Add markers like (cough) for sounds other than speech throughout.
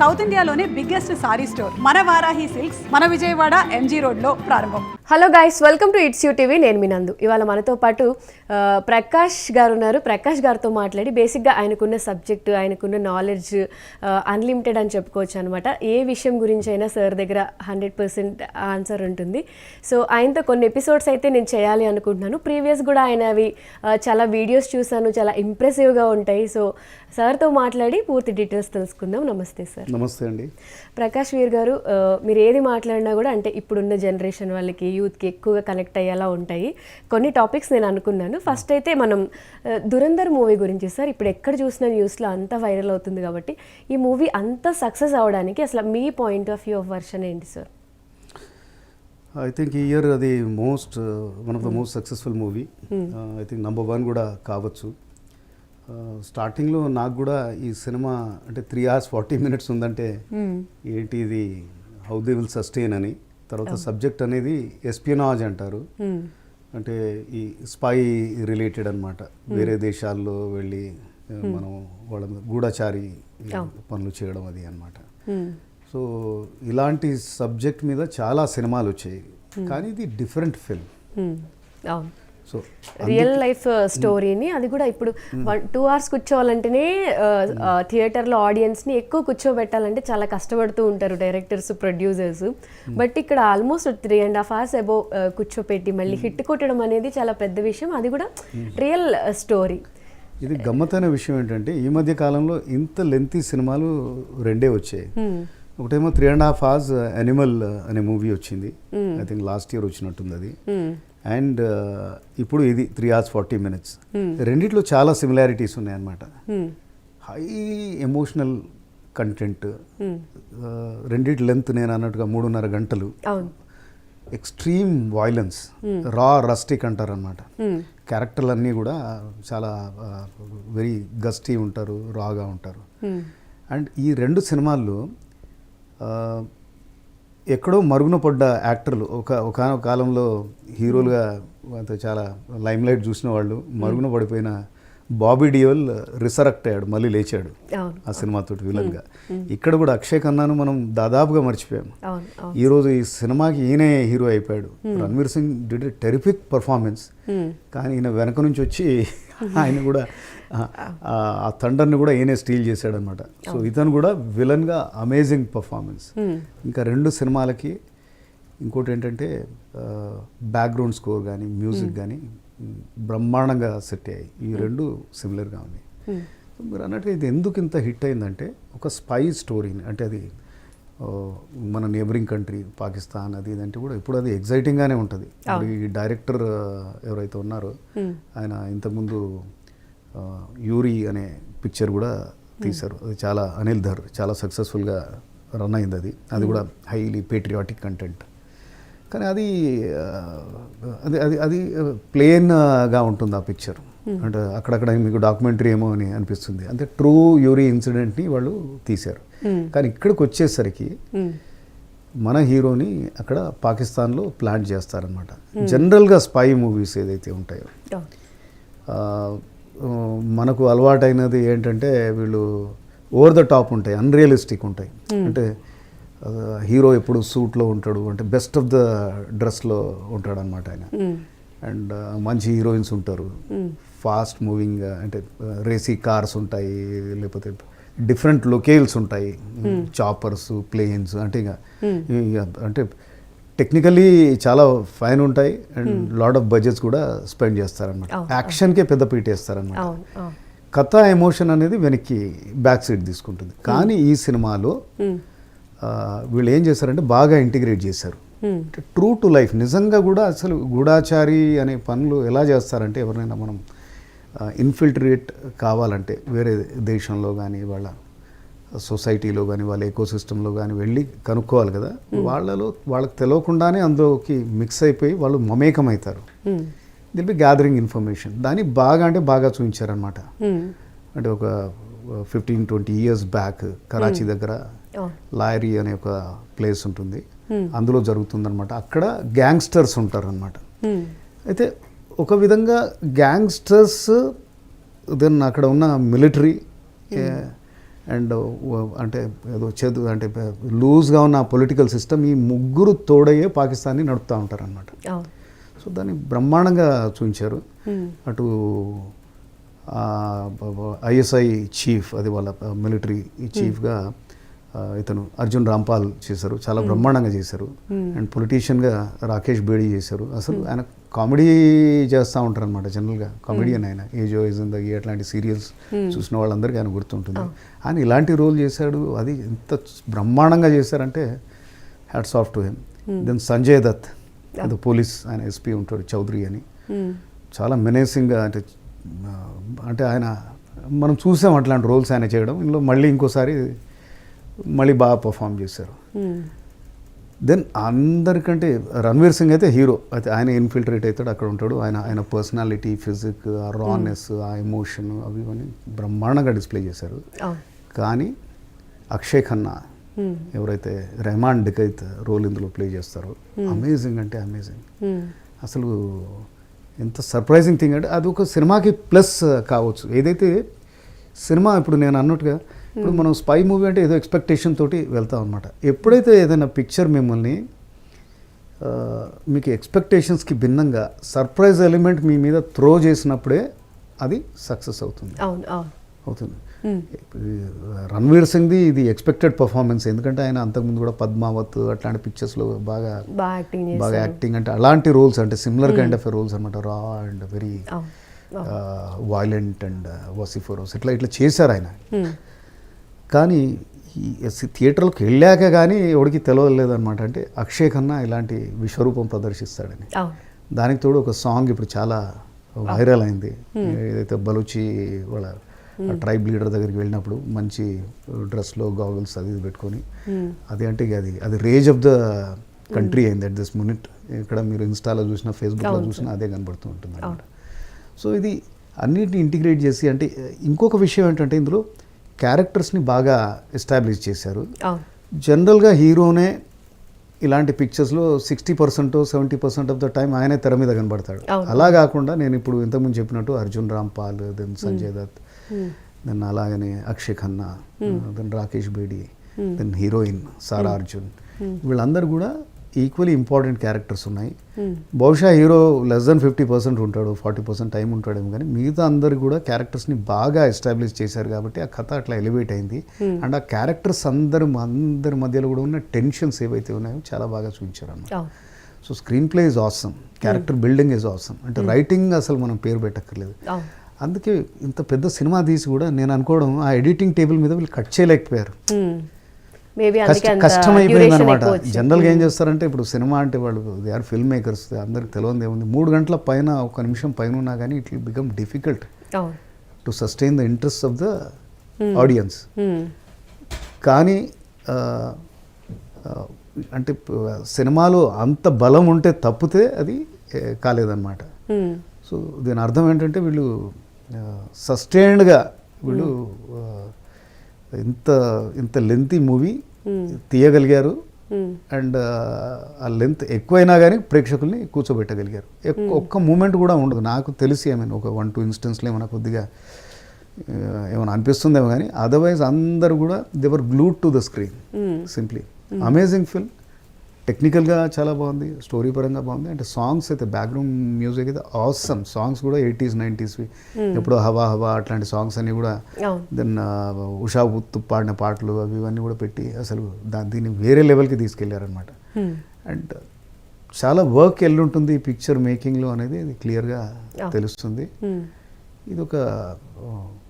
South ఇండియాలోనే biggest sorry store మన Varahi silks మన విజయవాడ ఎంజీ రోడ్లో ప్రారంభం. Hello guys welcome to it's you TV. నేను మీ నందు. ఇవాళ మనతో పాటు ప్రకాష్ గారు ఉన్నారు ప్రకాష్ గారితో మాట్లాడి బేసిక్గా ఆయనకున్న సబ్జెక్టు ఆయనకున్న నాలెడ్జ్ అన్లిమిటెడ్ అని చెప్పుకోవచ్చు అనమాట ఏ విషయం గురించి అయినా సార్ దగ్గర హండ్రెడ్ పర్సెంట్ ఆన్సర్ ఉంటుంది. సో ఆయనతో కొన్ని ఎపిసోడ్స్ అయితే నేను చేయాలి అనుకుంటున్నాను. ప్రీవియస్ కూడా ఆయన అవి చాలా వీడియోస్ చూసాను చాలా ఇంప్రెసివ్గా ఉంటాయి. సో సార్తో మాట్లాడి పూర్తి డీటెయిల్స్ తెలుసుకుందాం. నమస్తే సార్. నమస్తే అండి. ప్రకాష్ వీర్ గారు మీరు ఏది మాట్లాడినా కూడా అంటే ఇప్పుడున్న జనరేషన్ వాళ్ళకి యూత్కి ఎక్కువగా కనెక్ట్ అయ్యేలా ఉంటాయి. కొన్ని టాపిక్స్ నేను అనుకున్నాను. ఫస్ట్ అయితే మనం దురంధర్ మూవీ గురించి సార్ ఇప్పుడు ఎక్కడ చూసిన న్యూస్లో అంత వైరల్ అవుతుంది కాబట్టి ఈ మూవీ అంత సక్సెస్ అవడానికి అసలు మీ point of view of version ఏంటి సార్? ఐ థింక్ ఈ ఇయర్ అది most one of the most successful movie I think number one కూడా కావచ్చు. స్టార్టింగ్లో నాకు కూడా ఈ సినిమా అంటే త్రీ అవర్స్ ఫార్టీ మినిట్స్ ఉందంటే ఏంటి ఇది హౌ దే విల్ సస్టైన్ అని. తర్వాత సబ్జెక్ట్ అనేది ఎస్పియనాజ్ అంటారు. అంటే ఈ స్పై రిలేటెడ్ అన్నమాట. వేరే దేశాల్లో వెళ్ళి మనం వాళ్ళ గూఢచారి పనులు చేయడం అది అన్నమాట. సో ఇలాంటి సబ్జెక్ట్ మీద చాలా సినిమాలు వచ్చాయి. కానీ ఇది different film. So real life స్టోరీని అది కూడా ఇప్పుడు టూ అవర్స్ కూర్చోవాలంటేనే థియేటర్లో ఆడియన్స్ని ఎక్కువ కూర్చోబెట్టాలంటే చాలా కష్టపడుతూ ఉంటారు డైరెక్టర్స్ ప్రొడ్యూసర్స్ బట్ ఇక్కడ almost three and half hours above కూర్చోపెట్టి మళ్ళీ హిట్ కొట్టడం అనేది చాలా పెద్ద విషయం. అది కూడా రియల్ స్టోరీ ఇది గమ్మత్తైన విషయం ఏంటంటే ఈ మధ్య కాలంలో ఇంత లెంతీ సినిమాలు రెండే వచ్చాయి. ఒకటేమో three and half hours Animal అనే మూవీ వచ్చింది. ఐ థింక్ లాస్ట్ ఇయర్ వచ్చినట్టుంది అది. అండ్ ఇప్పుడు ఇది త్రీ అవర్స్ ఫార్టీ మినిట్స్. రెండిట్లో చాలా సిమిలారిటీస్ ఉన్నాయన్నమాట. High emotional content. రెండిటి లెంత్ నేను అన్నట్టుగా మూడున్నర గంటలు. ఎక్స్ట్రీమ్ వైలెన్స్ రా రస్టిక్ అంటారనమాట క్యారెక్టర్లు అన్నీ కూడా చాలా వెరీ గస్టీ ఉంటారు రాగా ఉంటారు. అండ్ ఈ రెండు సినిమాల్లో ఎక్కడో మరుగున పడ్డ యాక్టర్లు. ఒక ఒక కాలంలో హీరోలుగా అంత చాలా లైమ్లైట్ చూసిన వాళ్ళు మరుగున పడిపోయిన బాబీ డియోల్ రిసరక్ట్ అయ్యాడు మళ్ళీ లేచాడు ఆ సినిమాతో విలన్గా. ఇక్కడ కూడా అక్షయ్ ఖన్నాను మనం దాదాపుగా మర్చిపోయాం అవును అవును. ఈ రోజు ఈ సినిమాకి ఈయనే హీరో అయిపోయాడు. Ranveer Singh did a terrific performance. కానీ ఈయన వెనక నుంచి వచ్చి (laughs) ఆయన కూడా ఆ- థండర్ని కూడా ఈయనే స్టీల్ చేశాడు అనమాట సో ఇతను కూడా విలన్గా అమేజింగ్ పర్ఫార్మెన్స్ ఇంకా రెండు సినిమాలకి ఇంకోటి ఏంటంటే బ్యాక్గ్రౌండ్ స్కోర్ కానీ మ్యూజిక్ కానీ బ్రహ్మాండంగా సెట్ అయ్యాయి. ఈ రెండు సిమిలర్గా ఉన్నాయి. మీరు అన్నట్టుగా ఇది ఎందుకు ఇంత హిట్ అయిందంటే ఒక స్పై స్టోరీని అంటే అది మన నేబరింగ్ కంట్రీ పాకిస్తాన్ అది ఇది అంటే కూడా ఇప్పుడు అది ఎగ్జైటింగ్గానే ఉంటుంది. ఈ డైరెక్టర్ ఎవరైతే ఉన్నారో ఆయన ఇంతకుముందు యూరి అనే పిక్చర్ కూడా తీశారు. అది చాలా అనిల్ ధర్ చాలా సక్సెస్ఫుల్గా రన్ అయింది అది. అది కూడా హైలీ పేట్రియాటిక్ కంటెంట్ కానీ అది అది అది అది ప్లేన్గా ఉంటుంది ఆ పిక్చర్ అంటే అక్కడక్కడ మీకు డాక్యుమెంటరీ ఏమో అని అనిపిస్తుంది. అంటే ట్రూ యూరీ ఇన్సిడెంట్ని వాళ్ళు తీశారు. కానీ ఇక్కడికి వచ్చేసరికి మన హీరోని అక్కడ పాకిస్తాన్లో ప్లాన్ చేస్తారనమాట జనరల్గా స్పై మూవీస్ ఏదైతే ఉంటాయో మనకు అలవాటైనది ఏంటంటే వీళ్ళు ఓవర్ ద టాప్ ఉంటాయి అన్రియలిస్టిక్ ఉంటాయి. అంటే ఆ, హీరో ఎప్పుడు సూట్లో ఉంటాడు అంటే బెస్ట్ ఆఫ్ ద డ్రెస్లో ఉంటాడు అనమాట ఆయన అండ్ ఆ, మంచి హీరోయిన్స్ ఉంటారు. ఫాస్ట్ మూవింగ్ అంటే రేసీ కార్స్ ఉంటాయి లేకపోతే డిఫరెంట్ లొకేల్స్ ఉంటాయి. చాపర్స్ ప్లేన్స్ అంటే ఇక అంటే టెక్నికల్లీ చాలా ఫైన్ ఉంటాయి అండ్ లాట్ ఆఫ్ బడ్జెట్స్ కూడా స్పెండ్ చేస్తారన్నమాట. యాక్షన్కే పెద్ద పీట వేస్తారన్నమాట అవును అవును. కథ ఎమోషన్ అనేది వెనక్కి బ్యాక్ సైడ్ తీసుకుంటుంది. కానీ ఈ సినిమాలో ఆ, వీళ్ళు ఏం చేశారంటే బాగా ఇంటిగ్రేట్ చేశారు. ట్రూ టు లైఫ్ నిజంగా కూడా అసలు గూఢాచారి అనే పనులు ఎలా చేస్తారంటే ఎవరినైనా మనం ఇన్ఫిల్ట్రేట్ కావాలంటే వేరే దేశంలో కానీ వాళ్ళ సొసైటీలో కానీ వాళ్ళ ఎకో సిస్టంలో కానీ వెళ్ళి కనుక్కోవాలి కదా. వాళ్ళలో వాళ్ళకి తెలియకుండానే అందులోకి మిక్స్ అయిపోయి వాళ్ళు మమేకం అవుతారు దిల్ బి గ్యాదరింగ్ ఇన్ఫర్మేషన్ దాన్ని బాగా అంటే బాగా చూపించారనమాట అంటే ఒక fifteen twenty years back Karachi దగ్గర లాయరీ అనే ఒక ప్లేస్ ఉంటుంది. అందులో జరుగుతుందన్నమాట. అక్కడ గ్యాంగ్స్టర్స్ ఉంటారనమాట అయితే ఒక విధంగా గ్యాంగ్స్టర్స్ దెన్ అక్కడ ఉన్న మిలిటరీ అండ్ అంటే ఏదో చేదు అంటే లూజ్గా ఉన్న పొలిటికల్ సిస్టమ్ ఈ ముగ్గురు తోడయ్యే పాకిస్తాన్ని నడుపుతూ ఉంటారు అనమాట సో దాన్ని బ్రహ్మాండంగా చూపించారు. అటు ఐఎస్ఐ చీఫ్ అది వాళ్ళ మిలిటరీ చీఫ్గా ఇతను అర్జున్ రాంపాల్ చేశారు. చాలా బ్రహ్మాండంగా చేశారు. అండ్ పొలిటీషియన్గా రాకేష్ బేడి చేశారు. అసలు ఆయన కామెడీ చేస్తూ ఉంటారు అనమాట జనరల్గా. కామెడియన్ ఆయన ఏజో ద అట్లాంటి సీరియల్స్ చూసిన వాళ్ళందరికీ ఆయన గుర్తుంటుంది. ఆయన ఇలాంటి రోల్ చేశాడు అది ఎంత బ్రహ్మాండంగా చేశారంటే hats off to him then Sanjay Dutt అది పోలీస్ ఆయన ఎస్పీ ఉంటాడు చౌదరి అని. చాలా మెనేసింగ్గా అంటే అంటే ఆయన మనం చూసాం అట్లాంటి రోల్స్ ఆయన చేయడం. ఇందులో మళ్ళీ ఇంకోసారి మళ్ళీ బాగా పర్ఫామ్ చేశారు. దెన్ అందరికంటే రణ్వీర్ సింగ్ అయితే హీరో. అయితే ఆయన ఇన్ఫిల్ట్రేట్ అవుతాడు అక్కడ ఉంటాడు. ఆయన ఆయన పర్సనాలిటీ ఫిజిక్ ఆ రానెస్ ఆ ఎమోషన్ అవి ఇవన్నీ బ్రహ్మాండంగా డిస్ప్లే చేశారు. కానీ అక్షయ్ ఖన్నా ఎవరైతే రెహమాన్ డికైత్ రోల్ ఇందులో ప్లే చేస్తారో అమేజింగ్ అంటే అమేజింగ్. అసలు ఎంత సర్ప్రైజింగ్ థింగ్ అంటే అది ఒక సినిమాకి ప్లస్ కావచ్చు. ఏదైతే సినిమా ఇప్పుడు నేను అన్నట్టుగా ఇప్పుడు మనం స్పై మూవీ అంటే ఏదో ఎక్స్పెక్టేషన్ తోటి వెళ్తాం అనమాట ఎప్పుడైతే ఏదైనా పిక్చర్ మిమ్మల్ని మీకు ఎక్స్పెక్టేషన్స్కి భిన్నంగా సర్ప్రైజ్ ఎలిమెంట్ మీ మీద త్రో చేసినప్పుడే అది సక్సెస్ అవుతుంది. అవుతుంది. రణ్వీర్ సింగ్ది ఇది ఎక్స్పెక్టెడ్ పర్ఫార్మెన్స్ ఎందుకంటే ఆయన అంతకుముందు కూడా పద్మావత్ అట్లాంటి పిక్చర్స్లో బాగా బాగా యాక్టింగ్ బాగా చేశారు యాక్టింగ్ అంటే అలాంటి రోల్స్ అంటే సిమిలర్ కైండ్ ఆఫ్ రోల్స్ అనమాట raw and very violent and vociferous ఇట్లా ఇట్లా చేశారు ఆయన. కానీ ఈ థియేటర్లోకి వెళ్ళాక కానీ ఎవరికి తెలియలేదు అనమాట అంటే అక్షయ్ ఖన్నా ఇలాంటి విశ్వరూపం ప్రదర్శిస్తాడని. దానికి తోడు ఒక సాంగ్ ఇప్పుడు చాలా వైరల్ అయింది. ఏదైతే బలూచి వాళ్ళ ట్రైబ్ లీడర్ దగ్గరికి వెళ్ళినప్పుడు మంచి డ్రెస్లో గాగుల్స్ అది ఇది పెట్టుకొని అది అంటే అది అది రేజ్ ఆఫ్ ద కంట్రీ అయింది అట్ దిస్ మినిట్. ఇక్కడ మీరు ఇన్స్టాలో చూసినా ఫేస్బుక్లో చూసినా అదే కనబడుతూ ఉంటుంది అనమాట సో ఇది అన్నిటిని ఇంటిగ్రేట్ చేసి అంటే ఇంకొక విషయం ఏంటంటే ఇందులో క్యారెక్టర్స్ని బాగా ఎస్టాబ్లిష్ చేశారు. జనరల్గా హీరోనే ఇలాంటి పిక్చర్స్లో sixty percent seventy percent of the time ఆయనే తెర మీద కనబడతాడు. అలా కాకుండా నేను ఇప్పుడు ఇంతకుముందు చెప్పినట్టు అర్జున్ రాంపాల్ దెన్ సంజయ్ దత్ దెన్ అలాగనే Akshay Khanna then Rakesh Bedi then heroine Sara Arjun. వీళ్ళందరూ కూడా ఈక్వలీ ఇంపార్టెంట్ క్యారెక్టర్స్ ఉన్నాయి. బహుశా hero less than fifty percent ఉంటాడు ఫార్టీ పర్సెంట్ టైం ఉంటాడేమో కానీ మిగతా అందరు కూడా క్యారెక్టర్స్ని బాగా ఎస్టాబ్లిష్ చేశారు కాబట్టి ఆ కథ అట్లా ఎలివేట్ అయింది. అండ్ ఆ క్యారెక్టర్స్ అందరు అందరి మధ్యలో కూడా ఉన్న టెన్షన్స్ ఏవైతే ఉన్నాయో చాలా బాగా చూపించారు అన్నమాట so screenplay is awesome character building is awesome అంటే రైటింగ్ అసలు మనం పేరు పెట్టక్కర్లేదు. అందుకే ఇంత పెద్ద సినిమా తీసి కూడా నేను అనుకోవడం ఆ ఎడిటింగ్ టేబుల్ మీద వీళ్ళు కట్ చేయలేకపోయారు. మేబీ కష్టమైపోయింది అనమాట. జనరల్గా ఏం చేస్తారంటే ఇప్పుడు సినిమా అంటే వాళ్ళు దే ఆర్ ఫిల్మ్ మేకర్స్ అందరికి తెలియదు ఏముంది. మూడు గంటల పైన ఒక నిమిషం పైన ఉన్నా కానీ it will become difficult to sustain the interest of the audience Hmm. కానీ అంటే సినిమాలో అంత బలం ఉంటే తప్పితే అది కాలేదన్నమాట. Hmm. సో దీని అర్థం ఏంటంటే వీళ్ళు సస్టైన్డ్గా వీళ్ళు ఇంత ఇంత లెంతీ మూవీ తీయగలిగారు. అండ్ ఆ లెంత్ ఎక్కువైనా కానీ ప్రేక్షకుల్ని కూర్చోబెట్టగలిగారు. ఒక్క మూమెంట్ కూడా ఉండదు. నాకు తెలిసి ఐ మీన్ ఒక వన్ టూ ఇన్స్టెన్స్లో ఏమైనా కొద్దిగా ఏమైనా అనిపిస్తుందేమో కానీ అదర్వైజ్ అందరూ కూడా they're glued to the screen simply. Amazing film. టెక్నికల్గా చాలా బాగుంది స్టోరీ పరంగా బాగుంది. అంటే సాంగ్స్ అయితే బ్యాక్గ్రౌండ్ మ్యూజిక్ అయితే ఆసమ్ సాంగ్స్ కూడా ఎయిటీస్ నైంటీస్వి ఎప్పుడో హవా హవా అట్లాంటి సాంగ్స్ అన్నీ కూడా దెన్ ఉషా ఉత్తు పాడిన పాటలు అవి ఇవన్నీ కూడా పెట్టి అసలు దీన్ని వేరే లెవెల్కి తీసుకెళ్ళారనమాట Hmm. అండ్ చాలా వర్క్ ఎల్లుంటుంది ఈ పిక్చర్ మేకింగ్లో అనేది ఇది క్లియర్గా తెలుస్తుంది. Hmm. ఇది ఒక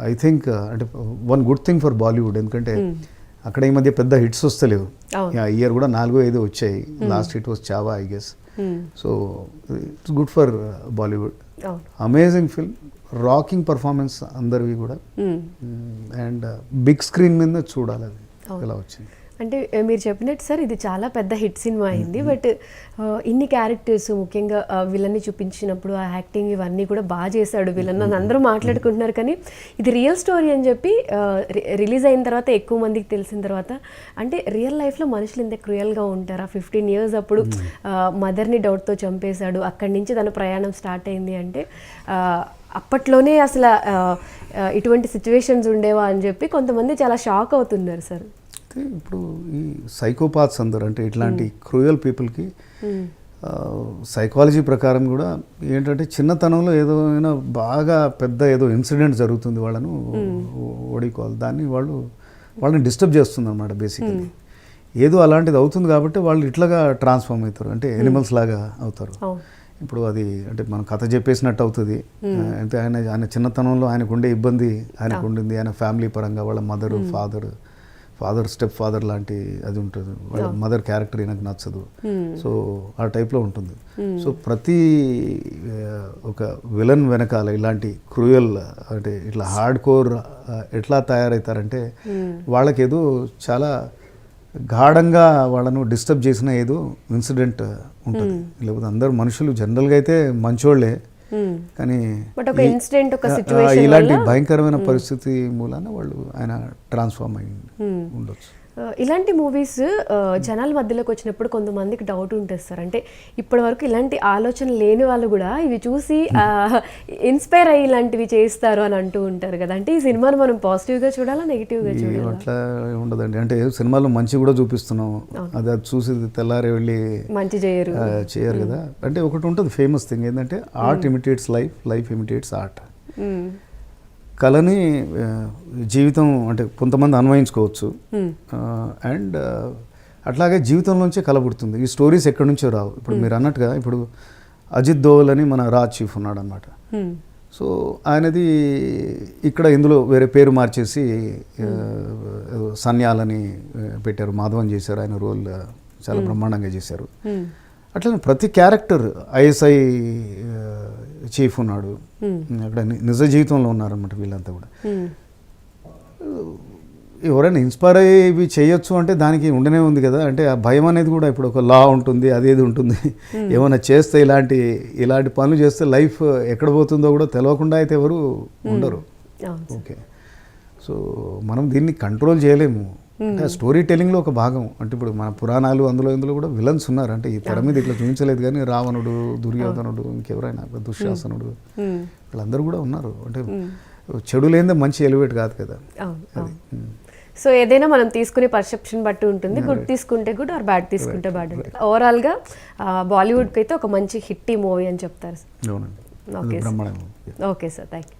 ఐ థింక్ అంటే one good thing for Bollywood ఎందుకంటే అక్కడ ఈ మధ్య పెద్ద హిట్స్ వస్తలేవు. అవును. ఇయర్ కూడా నాలుగో ఐదో వచ్చాయి. Last hit was Chhaava I guess. So it's good for Bollywood amazing film rocking performance అందరివి కూడా. అండ్ బిగ్ స్క్రీన్ మీద చూడాలి అది. ఎలా వచ్చింది? అంటే ఆ, మీరు చెప్పినట్టు సార్ ఇది చాలా పెద్ద హిట్ సినిమా అయింది. బట్ ఆ, ఇన్ని క్యారెక్టర్స్ ముఖ్యంగా విలన్ని చూపించినప్పుడు ఆ యాక్టింగ్ ఇవన్నీ కూడా బాగా చేశాడు విలన్ అని అందరూ మాట్లాడుకుంటున్నారు. కానీ ఇది రియల్ స్టోరీ అని చెప్పి రిలీజ్ అయిన తర్వాత ఎక్కువ మందికి తెలిసిన తర్వాత అంటే రియల్ లైఫ్లో మనుషులు ఇంత క్రూయల్గా ఉంటారా? ఫిఫ్టీన్ ఇయర్స్ అప్పుడు మదర్ని డౌట్తో చంపేశాడు. అక్కడి నుంచి తన ప్రయాణం స్టార్ట్ అయింది అంటే ఆ, అప్పట్లోనే అసలు ఆ, ఆ, ఇటువంటి సిచ్యువేషన్స్ ఉండేవా అని చెప్పి కొంతమంది చాలా షాక్ అవుతున్నారు సార్. అయితే ఇప్పుడు ఈ సైకోపాత్స్ అందరు అంటే ఇట్లాంటి క్రూయల్ పీపుల్కి సైకాలజీ ప్రకారం కూడా ఏంటంటే చిన్నతనంలో ఏదో అయినా బాగా పెద్ద ఏదో ఇన్సిడెంట్ జరుగుతుంది వాళ్ళను ఓడికోవాలి దాన్ని వాళ్ళు వాళ్ళని డిస్టర్బ్ చేస్తుంది అనమాట బేసికలీ ఏదో అలాంటిది అవుతుంది కాబట్టి వాళ్ళు ఇట్లాగా ట్రాన్స్ఫార్మ్ అవుతారు. అంటే ఎనిమల్స్ లాగా అవుతారు. ఇప్పుడు అది అంటే మనం కథ చెప్పేసినట్టు అవుతుంది. అంటే ఆయన ఆయన చిన్నతనంలో ఆయనకు ఉండే ఇబ్బంది ఆయనకు ఉండింది ఆయన ఫ్యామిలీ పరంగా వాళ్ళ mother father father step father లాంటి అది ఉంటుంది. వాళ్ళ మదర్ క్యారెక్టర్ ఈయనకు నచ్చదు. సో ఆ టైప్లో ఉంటుంది. సో ప్రతి ఒక విలన్ వెనకాల ఇలాంటి క్రూయల్ అంటే ఇట్లా హార్డ్ కోర్ ఎట్లా తయారవుతారంటే వాళ్ళకేదో చాలా గాఢంగా వాళ్ళను డిస్టర్బ్ చేసిన ఏదో ఇన్సిడెంట్ ఉంటుంది. లేకపోతే అందరు మనుషులు జనరల్గా అయితే మంచోళ్ళే. కానీ బట్ ఒక ఈ- ఇన్సిడెంట్ ఒక ఆ, సిచ్యువేషన్ ఇలాంటి భయంకరమైన పరిస్థితి మూలాన వాళ్ళు ఆయన ట్రాన్స్ఫార్మ్ అయి ఉండొచ్చు. ఇలాంటి మూవీస్ జనాల మధ్యలోకి వచ్చినప్పుడు కొంతమందికి డౌట్ ఉంటుంది సార్. అంటే ఇప్పటి వరకు ఇలాంటి ఆలోచన లేని వాళ్ళు కూడా ఇవి చూసి ఇన్స్పైర్ అయ్యి ఇలాంటివి చేస్తారు అని అంటూ ఉంటారు కదా. అంటే ఈ సినిమాను మనం పాజిటివ్గా చూడాలా నెగిటివ్గా చూడాలా? అట్లా ఉండదండి. అంటే సినిమాలో మంచి కూడా చూపిస్తున్నాం. అది అది చూసి తెల్లారి వెళ్ళి మంచి చేయరు. చేయరు కదా. అంటే ఒకటి ఉంటుంది ఫేమస్ థింగ్ ఏంటంటే art imitates life life imitates art. కళని జీవితం అంటే కొంతమంది అన్వయించుకోవచ్చు. అండ్ అట్లాగే జీవితంలోంచే కళ పుడుతుంది. ఈ స్టోరీస్ ఎక్కడి నుంచో రావు. ఇప్పుడు మీరు అన్నట్టుగా ఇప్పుడు అజిత్ దోవల్ అని మన రాజ్ చీఫ్ ఉన్నాడు అనమాట. సో ఆయనది ఇక్కడ ఇందులో వేరే పేరు మార్చేసి సన్యాలని పెట్టారు. మాధవన్ చేశారు ఆయన రోల్ చాలా బ్రహ్మాండంగా చేశారు. అట్లనే ప్రతి క్యారెక్టర్ ఐఎస్ఐ చీఫ్ ఉన్నాడు. అక్కడ నిజ జీవితంలో ఉన్నారన్నమాట వీళ్ళంతా కూడా. ఎవరైనా ఇన్స్పైర్ అయ్యి చేయొచ్చు అంటే దానికి ఉండనే ఉంది కదా. అంటే ఆ భయం అనేది కూడా ఇప్పుడు ఒక లా ఉంటుంది అదేది ఉంటుంది. ఏమైనా చేస్తే ఇలాంటి ఇలాంటి పనులు చేస్తే లైఫ్ ఎక్కడ పోతుందో కూడా తెలియకుండా అయితే ఎవరు ఉండరు. ఓకే. సో మనం దీన్ని కంట్రోల్ చేయలేము. అంటే స్టోరీ టెల్లింగ్లో ఒక భాగం. అంటే ఇప్పుడు మన పురాణాలు అందులో ఇందులో కూడా విలన్స్ ఉన్నారు. అంటే ఈ తెర మీద ఇట్లా చూపించలేదు కానీ రావణుడు దుర్యోధనుడు ఇంకెవరైనా దుశ్శాసనుడు. వీళ్ళందరూ కూడా ఉన్నారు. అంటే చెడు లేనిదే మంచి ఎలివేట్ కాదు కదా. అది. సో ఏదైనా మనం తీసుకునే పర్సెప్షన్ బట్టి ఉంటుంది. గుడ్ తీసుకుంటే గుడ్ ఆర్ బ్యాడ్ తీసుకుంటే బ్యాడ్ ఉంటుంది. ఓవరాల్గా బాలీవుడ్కి అయితే ఒక మంచి హిట్టి మూవీ అని చెప్తారు. Okay okay sir thank you